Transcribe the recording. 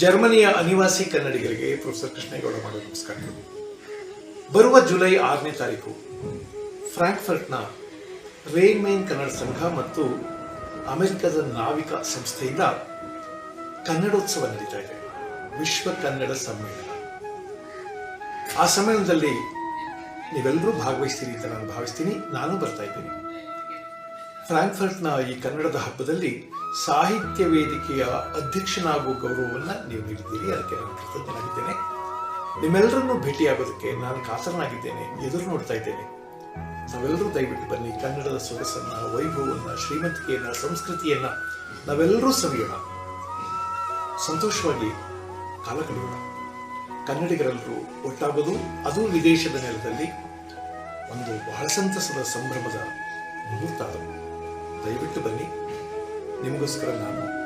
ಜರ್ಮನಿಯ ಅನಿವಾಸಿ ಕನ್ನಡಿಗರಿಗೆ ಪ್ರೊಫೆಸರ್ ಕೃಷ್ಣೇಗೌಡ ಮಾಡಲು ನಮಸ್ಕಾರಗಳು ಬರುವ ಜುಲೈ ಆರನೇ ತಾರೀಕು ಫ್ರಾಂಕ್ಫರ್ಟ್ನ ರೇನ್ಮೈನ್ ಕನ್ನಡ ಸಂಘ ಮತ್ತು ಅಮೆರಿಕದ ನಾವಿಕ ಸಂಸ್ಥೆಯಿಂದ ಕನ್ನಡೋತ್ಸವ ನಡೀತಾ ಇದೆ. ವಿಶ್ವ ಕನ್ನಡ ಸಮ್ಮೇಳನ. ಆ ಸಮ್ಮೇಳನದಲ್ಲಿ ನೀವೆಲ್ಲರೂ ಭಾಗವಹಿಸ್ತೀರಿ ಅಂತ ನಾನು ಭಾವಿಸ್ತೀನಿ. ನಾನು ಬರ್ತಾ ಇದ್ದೀನಿ. ಫ್ರಾಂಕ್ಫರ್ಟ್ನ ಈ ಕನ್ನಡದ ಹಬ್ಬದಲ್ಲಿ ಸಾಹಿತ್ಯ ವೇದಿಕೆಯ ಅಧ್ಯಕ್ಷನಾಗುವ ಗೌರವವನ್ನು ನೀವು ನೀಡಿದ್ದೀರಿ. ಅದಕ್ಕೆ ನಾನು ಕೃತಜ್ಞನಾಗಿದ್ದೇನೆ. ನಿಮ್ಮೆಲ್ಲರನ್ನು ಭೇಟಿಯಾಗೋದಕ್ಕೆ ನಾನು ಕಾತರನಾಗಿದ್ದೇನೆ. ಎದುರು ನೋಡ್ತಾ ಇದ್ದೇನೆ. ನಾವೆಲ್ಲರೂ ದಯವಿಟ್ಟು ಬನ್ನಿ. ಕನ್ನಡದ ಸೊಗಸನ್ನ, ವೈಭವವನ್ನು, ಶ್ರೀಮಂತಿಕೆಯನ್ನ, ಸಂಸ್ಕೃತಿಯನ್ನ ನಾವೆಲ್ಲರೂ ಸವಿಯೋಣ. ಸಂತೋಷವಾಗಿ ಕಾಲ ಕಳೆಯೋಣ. ಕನ್ನಡಿಗರೆಲ್ಲರೂ ಒಟ್ಟಾಗೋದು, ಅದು ವಿದೇಶದ ನೆಲದಲ್ಲಿ ಒಂದು ಬಹಳ ಸಂತಸದ ಸಂಭ್ರಮದ ಮುಹೂರ್ತ ಅದು. ದಯವಿಟ್ಟು ಬನ್ನಿ. ನಿಮಗೋಸ್ಕರ ನಾನು